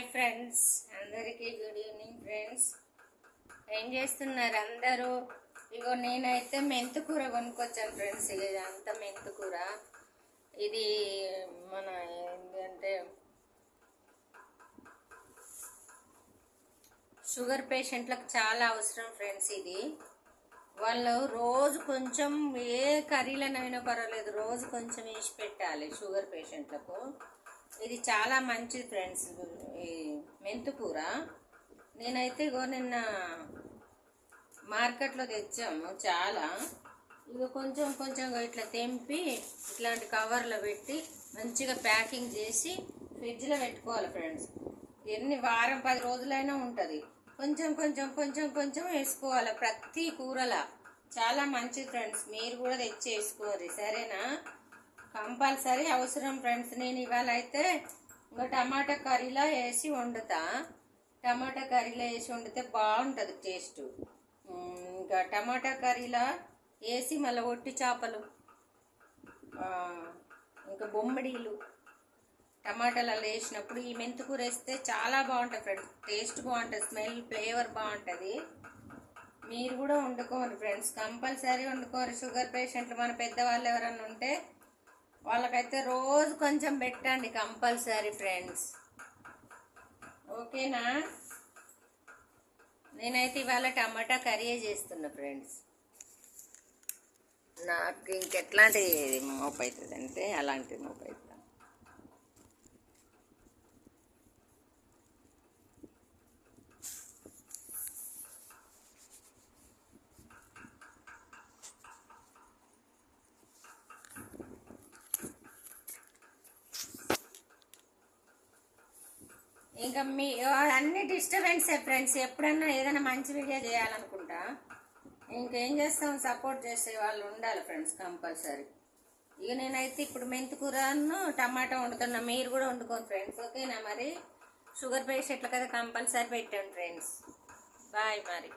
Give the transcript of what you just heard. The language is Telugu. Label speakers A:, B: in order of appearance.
A: Hi friends. అందరికీ గుడ్ ఈవినింగ్ ఫ్రెండ్స్. ఏం చేస్తున్నారు అందరూ? ఇగో నేనైతే మెంతుకూర కొనుక్కొచ్చాను ఫ్రెండ్స్. ఇక అంత మెంతుకూర ఇది మన ఏంటంటే షుగర్ పేషెంట్లకు చాలా అవసరం ఫ్రెండ్స్ ఇది. వాళ్ళు రోజు కొంచెం ఏ కర్రీలనైనా పర్వాలేదు రోజు కొంచెం వేసి పెట్టాలి షుగర్ పేషెంట్లకు. ఇది చాలా మంచిది ఫ్రెండ్స్. ఈ మెంతుకూర నేనైతే ఇగో నిన్న మార్కెట్లో తెచ్చాము చాలా. ఇక కొంచెం కొంచెం ఇట్లా తెంపి ఇట్లాంటి కవర్లో పెట్టి మంచిగా ప్యాకింగ్ చేసి ఫ్రిడ్జ్లో పెట్టుకోవాలి ఫ్రెండ్స్. ఎన్ని వారం పది రోజులైనా ఉంటుంది. కొంచెం కొంచెం కొంచెం కొంచెం వేసుకోవాలి ప్రతి కూరలా. చాలా మంచిది ఫ్రెండ్స్. మీరు కూడా తెచ్చి వేసుకోవాలి సరేనా? కంపల్సరీ అవసరం ఫ్రెండ్స్. నేను ఇవాళ అయితే ఇంకా టమాటా కర్రీలో వేసి వండుతా. టమాటా కర్రీలో వేసి వండితే బాగుంటుంది టేస్ట్. ఇంకా టమాటా కర్రీలో వేసి మళ్ళీ ఒట్టి చేపలు ఇంకా బొమ్మడీలు టమాటాలలో వేసినప్పుడు ఈ మెంతుకూర వేస్తే చాలా బాగుంటుంది ఫ్రెండ్స్. టేస్ట్ బాగుంటుంది స్మెల్ ఫ్లేవర్ బాగుంటుంది. మీరు కూడా వండుకోండి ఫ్రెండ్స్. కంపల్సరీ వండుకోరు షుగర్ పేషెంట్లు మన పెద్దవాళ్ళు ఎవరన్నా ఉంటే వాళ్ళకైతే రోజు కొంచెం పెట్టండి కంపల్సరీ ఫ్రెండ్స్. ఓకేనా? నేనైతే ఇవాళ టమాటా కర్రీ చేస్తున్నా ఫ్రెండ్స్. నాకు ఇంకెట్లాంటి మోపు అవుతుంది అంటే అలాంటి మోపు అవుతుంది. ఇంకా మీ అన్ని డిస్టర్బెన్స్ ఫ్రెండ్స్. ఎప్పుడన్నా ఏదైనా మంచి వీడియో చేయాలనుకుంటా ఇంకేం చేస్తాం? సపోర్ట్ చేసే వాళ్ళు ఉండాలి ఫ్రెండ్స్ కంపల్సరీ. ఇక నేనైతే ఇప్పుడు మెంతికూరను టమాటా వండుతున్నా. మీరు కూడా వండుకోండి ఫ్రెండ్స్ ఓకేనా మరి? షుగర్ పేషెంట్లు కదా కంపల్సరీ పెట్టండి ఫ్రెండ్స్. బాయ్ మరి.